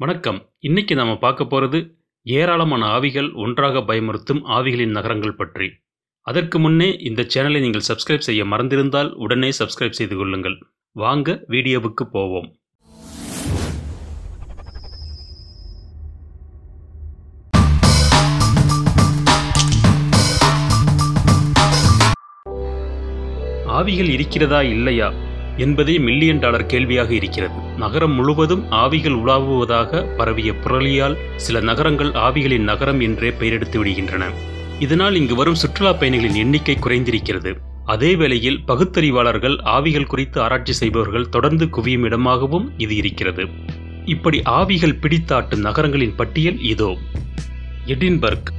வணக்கம். இன்னைக்கு நாம் பார்க்க போகிறது ஏராளமான ஆவிகள் ஒன்றாக பயமுறுத்தும் ஆவிகளின் நகரங்கள் பற்றி. அதற்கு முன்னே இந்த சேனலை நீங்கள் சப்ஸ்கிரைப் செய்ய மறந்திருந்தால் உடனே சப்ஸ்கிரைப் செய்து கொள்ளுங்கள். வாங்க வீடியோவுக்கு போவோம். ஆவிகள் இருக்கிறதா இல்லையா? என்பதே மில்லியன் டாலர் கேள்வியாக இருக்கிறது. நகரம் முழுவதும் ஆவிகள் உலாவுவதாக பரவிய புரளியால் சில நகரங்கள் ஆவிகளின் நகரம் என்றே பெயரெடுத்து விடுகின்றன. இதனால் இங்கு வரும் சுற்றுலா பயணிகளின் எண்ணிக்கை குறைந்திருக்கிறது. அதே வேளையில் பகுத்தறிவாளர்கள் ஆவிகள் குறித்து ஆராய்ச்சி செய்பவர்கள் தொடர்ந்து குவியும் இடமாகவும் இது இருக்கிறது. இப்படி ஆவிகள் பிடித்தாட்டும் நகரங்களின் பட்டியல் இதோ. எடின்பர்க்.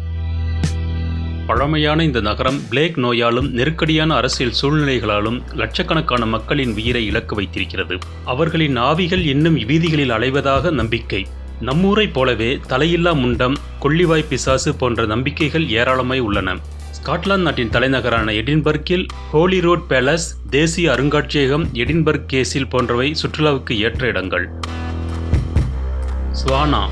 பழமையான இந்த நகரம் பிளேக் நோயாலும் நெருக்கடியான அரசியல் சூழ்நிலைகளாலும் லட்சக்கணக்கான மக்களின் உயிரை இழக்க வைத்திருக்கிறது. அவர்களின் ஆவிகள் இன்னும் வீதிகளில் அலைவதாக நம்பிக்கை. நம்மூரைப் போலவே தலையில்லா முண்டம் கொள்ளிவாய் பிசாசு போன்ற நம்பிக்கைகள் ஏராளமாய் உள்ளன. ஸ்காட்லாந்து நாட்டின் தலைநகரான எடின்பர்க்கில் ஹோலி ரோட் பேலஸ் தேசிய அருங்காட்சியகம் எடின்பர்க் கேசில் போன்றவை சுற்றுலாவுக்கு ஏற்ற இடங்கள். ஸ்வானா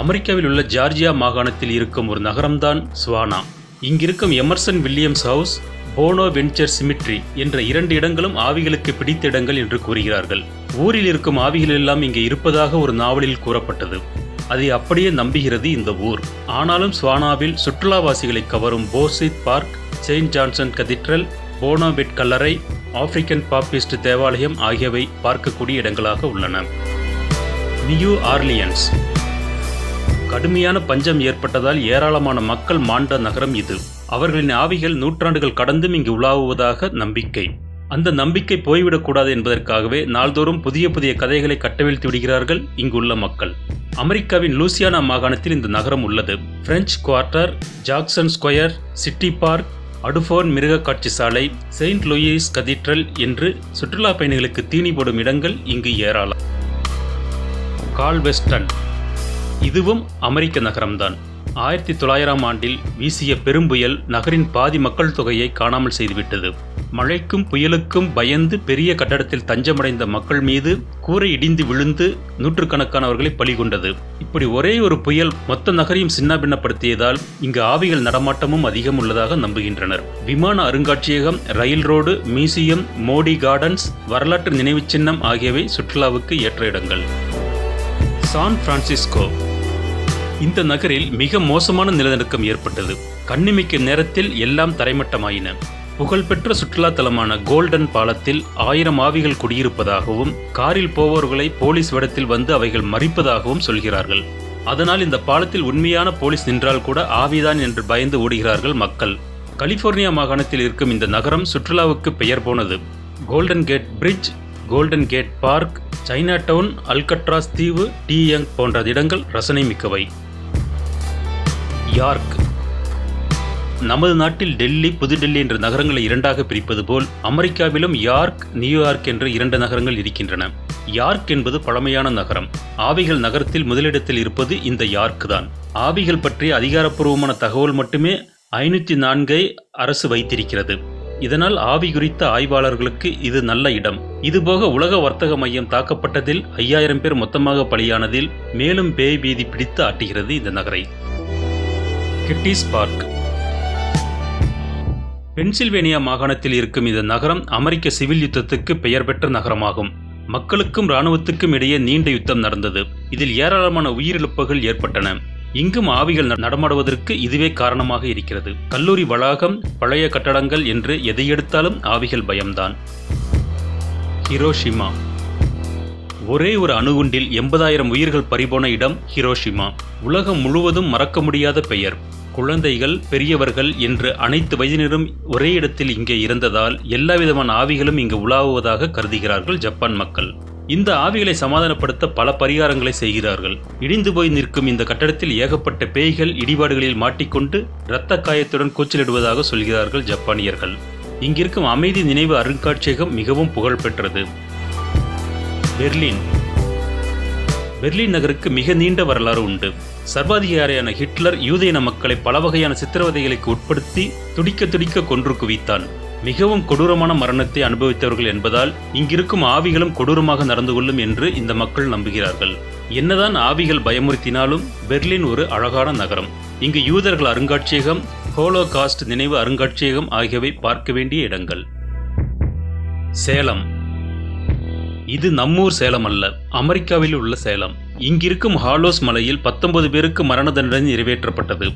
அமெரிக்காவில் உள்ள ஜார்ஜியா மாகாணத்தில் இருக்கும் ஒரு நகரம்தான் ஸ்வானா இங்கிருக்கும் Emerson Williams house Bonaventure cemetery என்ற இரண்டு இடங்களும் ஆவிகளுக்கு பிடித்த இடங்கள் என்று கூறுகிறார்கள். ஊரில் இருக்கும் ஆவிகள் எல்லாம் இங்கே இருப்பதாக ஒரு நாவலில் கூறப்பட்டது. அதை அப்படியே நம்புகிறது இந்த ஊர். ஆனாலும் ஸ்வானாவில் சுற்றுலாவாசிகளை கவரும் Forsyth park Saint Johnson cathedral போனோபெட் கல்லறை ஆப்பிரிக்கன் பாப்பிஸ்ட் தேவாலயம் ஆகியவை பார்க்கக்கூடிய இடங்களாக உள்ளன. New Orleans. கடுமையான பஞ்சம் ஏற்பட்டதால் ஏராளமான மக்கள் மாண்ட நகரம் இது. அவர்களின் ஆவிகள் நூற்றாண்டுகள் கடந்தும் இங்கு உலாவுவதாக நம்பிக்கை. அந்த நம்பிக்கை போய்விடக்கூடாது என்பதற்காகவே நாள்தோறும் புதிய புதிய கதைகளை கட்டவிழ்த்து விடுகிறார்கள் இங்குள்ள மக்கள். அமெரிக்காவின் லூசியானா மாகாணத்தில் இந்த நகரம் உள்ளது. French quarter Jackson square city park Audubon மிருக காட்சி சாலை செயின்ட் லூயிஸ் கதீட்ரல் என்று சுற்றுலா பயணிகளுக்கு தீனி போடும் இடங்கள் இங்கு ஏராளம். கால்வெஸ்டன் இதுவும் அமெரிக்க நகரம்தான். ஆயிரத்தி தொள்ளாயிரம் ஆண்டில் வீசிய பெரும்புயல் நகரின் பாதி மக்கள் தொகையை காணாமல் செய்துவிட்டது. மழைக்கும் புயலுக்கும் பயந்து பெரிய கட்டடத்தில் தஞ்சமடைந்த மக்கள் மீது கூரை இடிந்து விழுந்து நூற்றுக்கணக்கானவர்களை பலிகொண்டது இப்படி ஒரே ஒரு புயல் மொத்த நகரையும் சின்னாபின்னப்படுத்தியதால் இங்கு ஆவிகள் நடமாட்டமும் அதிகம் உள்ளதாக நம்புகின்றனர். விமான அருங்காட்சியகம் railroad museum Moody gardens வரலாற்று நினைவுச் சின்னம் ஆகியவை சுற்றுலாவுக்கு ஏற்ற இடங்கள். சான் பிரான்சிஸ்கோ இந்த நகரில் மிக மோசமான நிலநடுக்கம் ஏற்பட்டது. கண்ணிமைக்கும் நேரத்தில் எல்லாம் தரைமட்டமாயின. புகழ்பெற்ற சுற்றுலா தலமான கோல்டன் பாலத்தில் ஆயிரம் ஆவிகள் குடியிருப்பதாகவும் காரில் போவோர்களை போலீஸ் வேடத்தில் வந்து அவைகள் மறிப்பதாகவும் சொல்கிறார்கள். அதனால் இந்த பாலத்தில் உண்மையான போலீஸ் நின்றால் கூட ஆவிதான் என்று பயந்து ஓடுகிறார்கள் மக்கள். கலிபோர்னியா மாகாணத்தில் இருக்கும் இந்த நகரம் சுற்றுலாவுக்கு பெயர் போனது. Golden Gate Bridge Golden Gate Park Chinatown Alcatraz தீவு டியங் போன்ற இடங்கள் ரசனை மிக்கவை. யார்க் நமது நாட்டில் டெல்லி புதுடெல்லி என்ற நகரங்களை இரண்டாக பிரிப்பது போல் அமெரிக்காவிலும் யார்க் நியூயார்க் என்ற இரண்டு நகரங்கள் இருக்கின்றன. யார்க் என்பது பழமையான நகரம். ஆவிகள் நகரத்தில் முதலிடத்தில் இருப்பது இந்த யார்க் தான். ஆவிகள் பற்றிய அதிகாரப்பூர்வமான தகவல் மட்டுமே ஐநூற்றி நான்கை அரசு வைத்திருக்கிறது. இதனால் ஆவி குறித்த ஆய்வாளர்களுக்கு இது நல்ல இடம். இதுபோக உலக வர்த்தக மையம் தாக்கப்பட்டதில் ஐயாயிரம் பேர் மொத்தமாக பலியானதில் மேலும் பேய் பீதி பிடித்து ஆட்டுகிறது இந்த நகரை. கிட்டிஸ் பார்க் பென்சில்வேனியா மாகாணத்தில் இருக்கும் இந்த நகரம் அமெரிக்க சிவில் யுத்தத்துக்கு பெயர் பெற்ற நகரமாகும். மக்களுக்கும் இராணுவத்துக்கும் இடையே நீண்ட யுத்தம் நடந்தது. இதில் ஏராளமான உயிரிழப்புகள் ஏற்பட்டன. இங்கும் ஆவிகள் நடமாடுவதற்கு இதுவே காரணமாக இருக்கிறது. கல்லூரி வளாகம் பழைய கட்டடங்கள் என்று எதை எடுத்தாலும் ஆவிகள் பயம்தான். ஹிரோஷிமா. ஒரே ஒரு அணுகுண்டில் எண்பதாயிரம் உயிர்கள் பறிபோன இடம் ஹிரோஷிமா. உலகம் முழுவதும் மறக்க முடியாத பெயர். குழந்தைகள் பெரியவர்கள் என்று அனைத்து வயதினரும் ஒரே இடத்தில் இங்கே இருந்ததால் எல்லாவிதமான ஆவிகளும் இங்கு உலாவுவதாக கருதுகிறார்கள் ஜப்பான் மக்கள். இந்த ஆவிகளை சமாதானப்படுத்த பல பரிகாரங்களை செய்கிறார்கள். இடிந்து போய் நிற்கும் இந்த கட்டடத்தில் ஏகப்பட்ட பேய்கள் இடிபாடுகளில் மாட்டிக்கொண்டு இரத்த காயத்துடன் கூச்சலிடுவதாக சொல்கிறார்கள் ஜப்பானியர்கள். இங்கிருக்கும் அமைதி நினைவு அருங்காட்சியகம் மிகவும் புகழ்பெற்றது பெர்லின். பெர்லின் நகருக்கு மிக நீண்ட வரலாறு உண்டு. சர்வாதிகாரியான ஹிட்லர் யூதேன மக்களை பல வகையான சித்திரவதைகளுக்கு உட்படுத்தி துடிக்க துடிக்க கொன்று குவித்தான். மிகவும் கொடூரமான மரணத்தை அனுபவித்தவர்கள் என்பதால் இங்கிருக்கும் ஆவிகளும் கொடூரமாக நடந்து கொள்ளும் என்று இந்த மக்கள் நம்புகிறார்கள். என்னதான் ஆவிகள் பயமுறுத்தினாலும் பெர்லின் ஒரு அழகான நகரம். இங்கு யூதர்கள் அருங்காட்சியகம் ஹோலோகாஸ்ட் நினைவு அருங்காட்சியகம் ஆகியவை பார்க்க வேண்டிய இடங்கள். சேலம். இது நம்மூர் சேலம் அல்ல அமெரிக்காவில் உள்ள சேலம். இங்கிருக்கும் ஹாலோஸ் மலையில் பத்தொன்பது பேருக்கு மரண தண்டனை நிறைவேற்றப்பட்டது.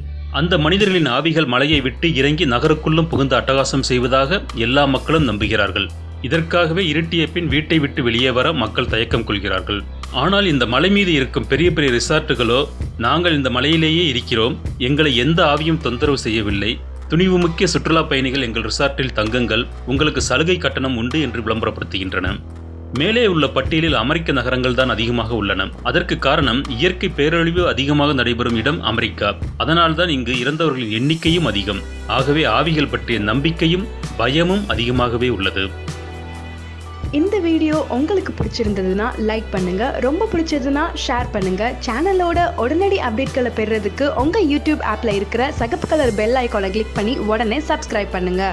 அந்த மனிதர்களின் ஆவிகள் மலையை விட்டு இறங்கி நகருக்குள்ளும் புகுந்து அட்டகாசம் செய்வதாக எல்லா மக்களும் நம்புகிறார்கள். இதற்காகவே இருட்டிய பின் வீட்டை விட்டு வெளியே வர மக்கள் தயக்கம் கொள்கிறார்கள். ஆனால் இந்த மலை மீது இருக்கும் பெரிய பெரிய ரிசார்ட்டுகளோ நாங்கள் இந்த மலையிலேயே இருக்கிறோம். எங்களை எந்த ஆவியும் தொந்தரவு செய்யவில்லை. துணிவு முக்கிய சுற்றுலா பயணிகள் எங்கள் ரிசார்ட்டில் தங்குங்கள். உங்களுக்கு சலுகை கட்டணம் உண்டு என்று விளம்பரப்படுத்துகின்றன. மேலே உள்ள பட்டியலில் அமெரிக்க நகரங்கள் தான் அதிகமாக உள்ளன. அதற்கு காரணம் இயற்கை பேரழிவு அதிகமாக நடைபெறும் இடம் அமெரிக்கா. அதனால்தான் இங்கு இறந்தவர்களின் எண்ணிக்கையும் அதிகம். ஆகவே ஆவிகள் பற்றிய நம்பிக்கையும் பயமும் அதிகமாகவே உள்ளது. இந்த வீடியோ உங்களுக்கு பிடிச்சிருந்ததுன்னா லைக் பண்ணுங்க. ரொம்ப பிடிச்சதுன்னா ஷேர் பண்ணுங்க. சேனலோட உடனடி அப்டேட்களை பெறுறதுக்கு உங்க யூடியூப் ஆப்ல இருக்கிற சகப்பு கலர் பெல் ஐக்கானை கிளிக் பண்ணி உடனே சப்ஸ்கிரைப் பண்ணுங்க.